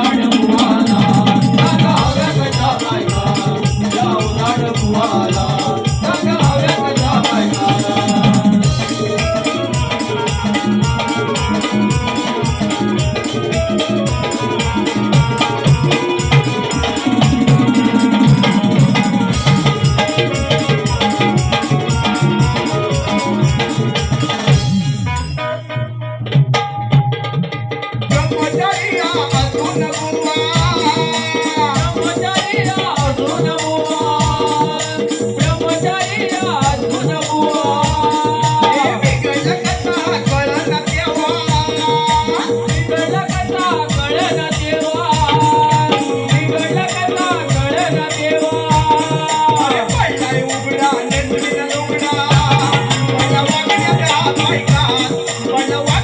I'm Number one.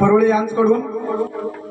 परवळे यांचकडून